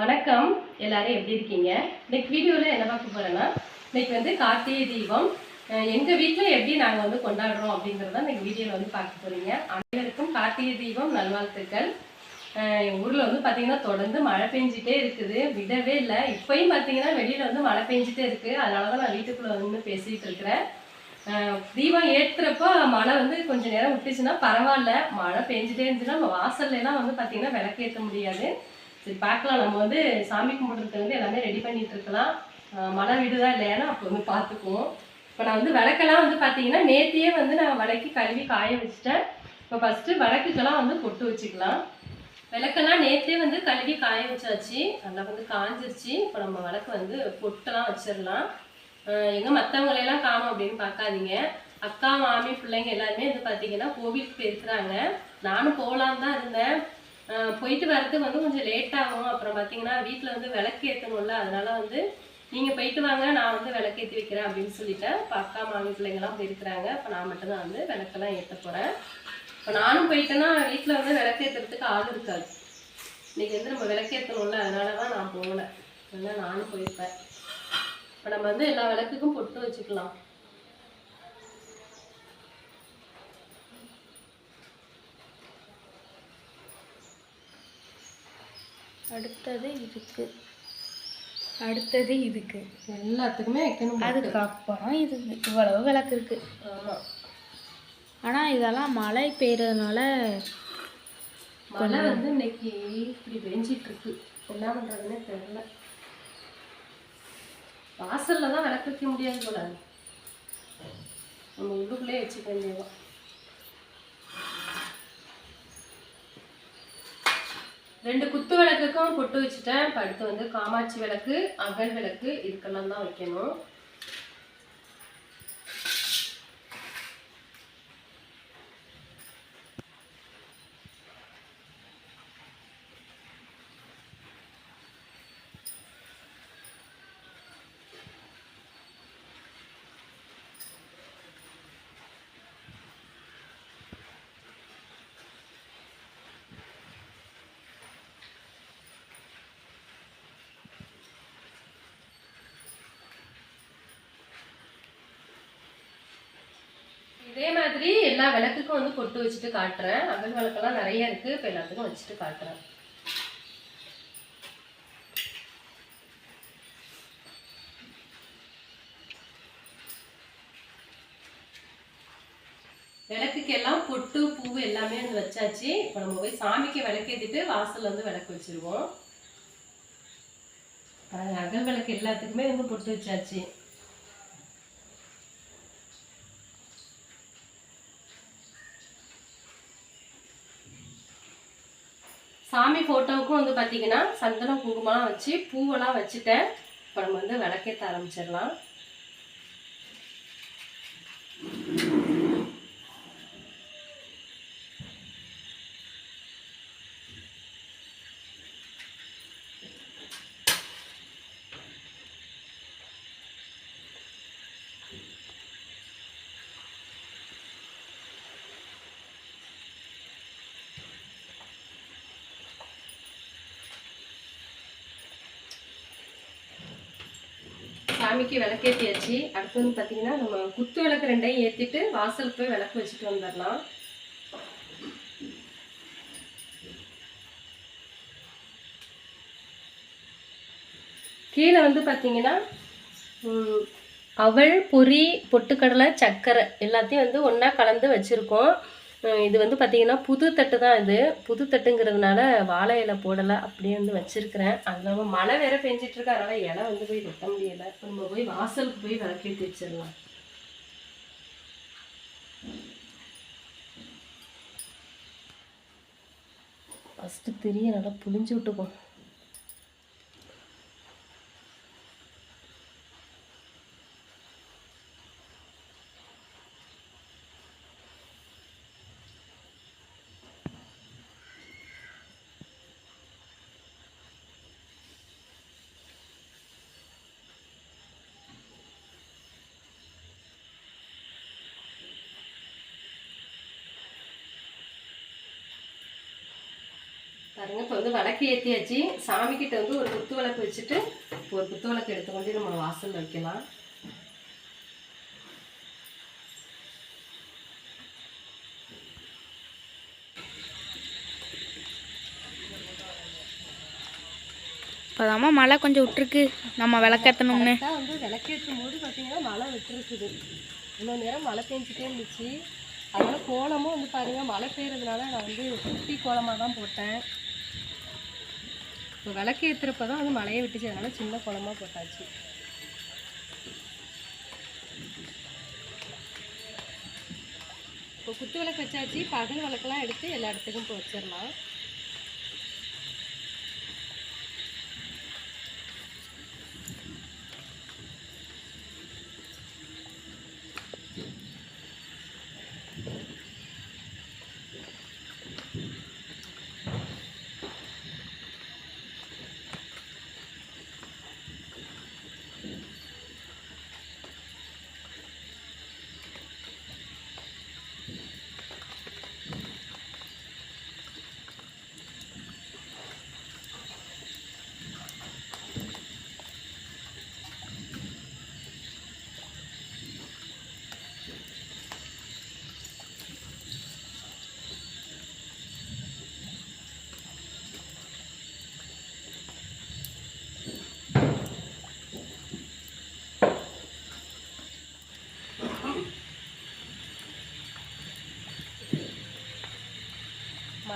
வணக்கம். எல்லாரும் எப்படி இருக்கீங்க? இன்னைக்கு வீடியோவில் என்ன பார்க்க போகிறேன்னா இன்னைக்கு வந்து கார்த்திகை தீபம். எங்கள் வீட்டில் எப்படி நாங்கள் வந்து கொண்டாடுறோம் அப்படிங்கிறத இன்னைக்கு வீடியோவில் வந்து பார்க்க போகிறீங்க அனைவருக்கும் கார்த்திகை தீபம் நல்வாழ்த்துக்கள். எங்கள் ஊரில் வந்து பார்த்திங்கன்னா தொடர்ந்து மழை பெஞ்சிட்டே இருக்குது. விடவே இல்லை. இப்போயும் பார்த்தீங்கன்னா வெளியில் வந்து மழை பெஞ்சிட்டே அதனால் தான் நான் வீட்டுக்குள்ளே வந்து பேசிகிட்டு இருக்கிறேன். தீபம் ஏற்றுறப்போ மழை வந்து கொஞ்சம் நேரம் விட்டுச்சுன்னா பரவாயில்ல. மழை பெஞ்சிட்டே இருந்துச்சுன்னா நம்ம வாசல்ல வந்து பார்த்திங்கன்னா விளக்கேற்ற முடியாது. சரி பார்க்கலாம். நம்ம வந்து சாமி கும்பிட்றதுக்கு வந்து எல்லாமே ரெடி பண்ணிட்டு இருக்கலாம். அஹ் மழை விடுதா இல்லையான்னு அப்போ வந்து பார்த்துக்குவோம். இப்போ நான் வந்து விளக்கெல்லாம் வந்து பார்த்தீங்கன்னா நேத்தியே வந்து நான் விளக்கி கழுவி காய வச்சுட்டேன். இப்போ ஃபஸ்ட்டு விளக்குக்கெல்லாம் வந்து பொட்டு வச்சுக்கலாம். விளக்கெல்லாம் நேற்றே வந்து கழுவி காய வச்சாச்சு. நல்லா வந்து காஞ்சிருச்சு. இப்போ நம்ம விளக்கு வந்து பொட்டெல்லாம் வச்சிடலாம். எங்கே மற்றவங்களையெல்லாம் காணும் அப்படின்னு பார்க்காதீங்க. அக்கா மாமி பிள்ளைங்க எல்லாருமே வந்து பார்த்தீங்கன்னா கோவிலுக்கு போயிருக்கிறாங்க. நானும் போகலான்னு தான் இருந்தேன். போயிட்டு வரது வந்து கொஞ்சம் லேட் ஆகும். அப்புறம் பார்த்தீங்கன்னா வீட்டில் வந்து விளக்கு ஏற்றணும்ல அதனால வந்து நீங்கள் போயிட்டு வாங்க நான் வந்து விளக்கேற்றி வைக்கிறேன் அப்படின்னு சொல்லிட்டேன் இப்போ அக்கா மாமி பிள்ளைங்கலாம் போயிருக்கிறாங்க. இப்போ நான் மட்டும்தான் வந்து விளக்கெல்லாம் ஏற்ற போகிறேன் இப்போ நானும் போயிட்டேன்னா வீட்டில் வந்து விளக்கேற்றுறதுக்கு ஆள் இருக்காது. இன்றைக்கி வந்து நம்ம விளக்கேற்றணும்ல அதனால தான் நான் போகலை. இல்லைன்னா நானும் போயிருப்பேன். இப்போ நம்ம வந்து எல்லா விளக்குக்கும் பொட்டு வச்சுக்கலாம். அடுத்தது இதுக்கு. அடுத்தது இதுக்கு. எல்லாத்துக்குமே வைக்கணும். அதுக்கப்புறம் இது இவ்வளவு விளக்கு இருக்கு. ஆமாம் ஆனால் இதெல்லாம் மழை பெய்யறதுனால மழை வந்து இன்னைக்கு இப்படி பெஞ்சிட்டு இருக்கு என்ன பண்றதுன்னே தெரியல. வாசல்ல தான் விளக்கு வைக்க முடியாது போல. நம்ம உள்ளுக்குள்ளே வச்சுக்க வேண்டியதுதான். ரெண்டு குத்து விளக்குக்கும் பொட்டு வச்சுட்டேன். இப்போ அடுத்து வந்து காமாட்சி விளக்கு அகல் விளக்கு இதுக்கெல்லாம் தான் வைக்கணும் இதே மாதிரி எல்லா விளக்குக்கும் வந்து பொட்டு வச்சுட்டு காட்டுறேன். அகல் விளக்கெல்லாம் நிறைய இருக்குது இப்போ எல்லாத்துக்கும் வச்சுட்டு காட்டுறேன். விளக்குக்கு எல்லாம் பொட்டு பூ எல்லாமே வந்து வச்சாச்சு. இப்போ நம்ம போய் சாமிக்கு விளக்கேற்றிட்டு வாசலில் வந்து விளக்கு வச்சிருவோம். அகல் விளக்கு எல்லாத்துக்குமே வந்து பொட்டு வச்சாச்சு. சாமி ஃபோட்டோவுக்கும் வந்து பார்த்தீங்கன்னா சந்தனம் குங்குமம்லாம் வச்சு பூவெல்லாம் வச்சுட்டேன். இப்போ நம்ம வந்து விளக்கேற்ற ஆரம்பிச்சிடலாம். சாமிக்கு விளக்கேற்றியாச்சு அடுத்து வந்து பார்த்தீங்கன்னா நம்ம குத்து விளக்கு ரெண்டையும் ஏற்றிட்டு வாசல் போய் விளக்கு வச்சுட்டு வந்துடலாம். கீழே வந்து பார்த்தீங்கன்னா அவள் பொறி பொரி பொட்டுக்கடலை சர்க்கரை எல்லாத்தையும் வந்து ஒன்றா கலந்து வச்சுருக்கோம். இது வந்து பார்த்தீங்கன்னா புது தட்டு தான் இது. புது தட்டுங்கிறதுனால வாழை இலை போடலை அப்படியே வந்து வச்சுருக்கிறேன். அது இல்லாமல் மழை வேற பெஞ்சிட்டு இருக்கு அதனால இலை வந்து போய் வெட்ட முடியலை. நம்ம போய் வாசலுக்கு போய் விளக்கிட்டு வச்சிடலாம். ஃபஸ்ட்டு திரிய நல்லா புளிஞ்சு விட்டுக்கும் பாருங்க இப்போ வந்து விளக்கு ஏற்றியாச்சு சாமிக்கிட்ட வந்து ஒரு குத்து விளக்கு வச்சுட்டு ஒரு குத்து விளக்கு எடுத்துக்கொண்டு நம்ம வாசலில் வைக்கலாம். இப்போதாம்மா மழை கொஞ்சம் விட்டுருக்கு. நம்ம விளக்கேற்றணும்னு வந்து விளக்கேற்றும் போது பார்த்தீங்கன்னா மழை விட்டுருக்குது. இன்னொரு நேரம் மழை பெஞ்சிட்டே இருந்துச்சு. அதனால் கோலமும் வந்து பாருங்கள் மழை பெய்யறதுனால நான் வந்து குட்டி கோலமாக தான் போட்டேன். இப்போ விளக்கு ஏற்றுறப்ப தான் வந்து மழையை விட்டுச்சு. அதனால சின்ன குளமாக போட்டாச்சு. இப்போ குத்து விளக்கு வச்சாச்சு. பகல் விளக்கெல்லாம் எடுத்து எல்லா இடத்துக்கும் இப்போ வச்சிடலாம்.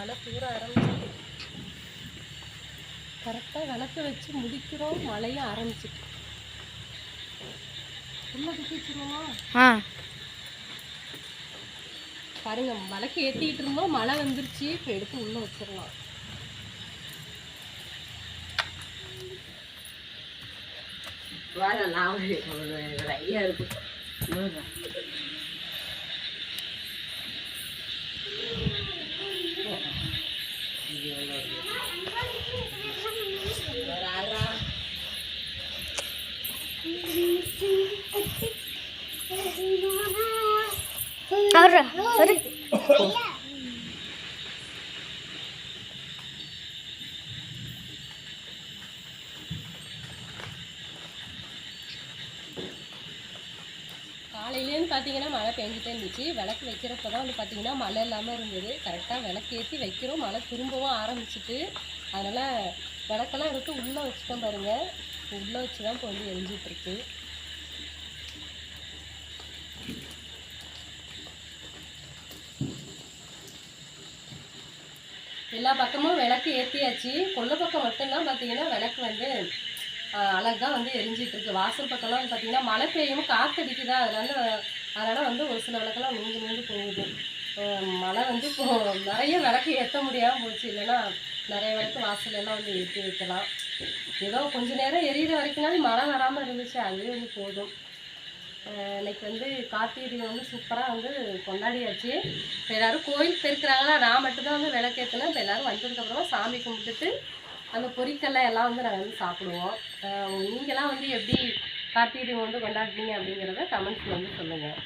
மழை தூர ஆரம்பிச்சிட்டு கரெக்டாக விளக்க வச்சு முடிக்கிறோம் மழையும் ஆரம்பிச்சிட்டு உள்ள குத்திச்சிருவோமா ஆ. பாருங்க விளக்கு ஏற்றிக்கிட்டு இருந்தோம் மழை வந்துருச்சு இப்போ எடுத்து உள்ள வச்சிடலாம். சரி. காலையிலேருந்து பார்த்தீங்கன்னா மழை பெஞ்சிட்டே இருந்துச்சு. விளக்கு வைக்கிறப்ப தான் வந்து பார்த்தீங்கன்னா மழை இல்லாமல் இருந்தது. கரெக்டாக விளக்கு ஏற்றி வைக்கிறோம். மழை திரும்பவும் ஆரம்பிச்சிட்டு அதனால் விளக்கெல்லாம் எடுத்து உள்ளே வச்சுட்டோம் பாருங்க. உள்ளே வச்சு தான் இப்போ வந்து எரிஞ்சிட்ருக்கு எல்லா பக்கமும் விளக்கு ஏற்றியாச்சு கொல்லை பக்கம் மட்டும்தான் பார்த்தீங்கன்னா விளக்கு வந்து அழகாக வந்து எரிஞ்சிட்ருக்கு வாசல் பக்கம்லாம் வந்து பார்த்தீங்கன்னா மழை பெய்யும் காற்றடிக்குதா அதனால் அதனால் வந்து ஒரு சில விளக்கெல்லாம் நூந்து நூந்து போகுது. மழை வந்து இப்போ நிறைய விளக்கு ஏற்ற முடியாமல் போச்சு. இல்லைன்னா நிறைய விளக்கு வாசலெல்லாம் வந்து ஏற்றி வைக்கலாம். ஏதோ கொஞ்ச நேரம் எரியிற வரைக்கும்னாலும் மழை வராமல் இருந்துச்சு அதுவே வந்து போதும். இன்னைக்கு வந்து கார்த்திகை வந்து சூப்பராக வந்து கொண்டாடியாச்சு. இப்போ எல்லாரும் கோயில் பெருக்கிறாங்களா? நான் மட்டும்தான் வந்து விளக்கேற்றினேன் இப்போ எல்லாரும் வந்ததுக்கப்புறமா சாமி கும்பிட்டுட்டு அந்த பொரிக்கல்ல எல்லாம் வந்து நாங்கள் வந்து சாப்பிடுவோம். நீங்களாம் வந்து எப்படி கார்த்திகை வந்து கொண்டாடுறீங்க அப்படிங்கிறத கமெண்ட்ஸில் வந்து சொல்லுங்கள்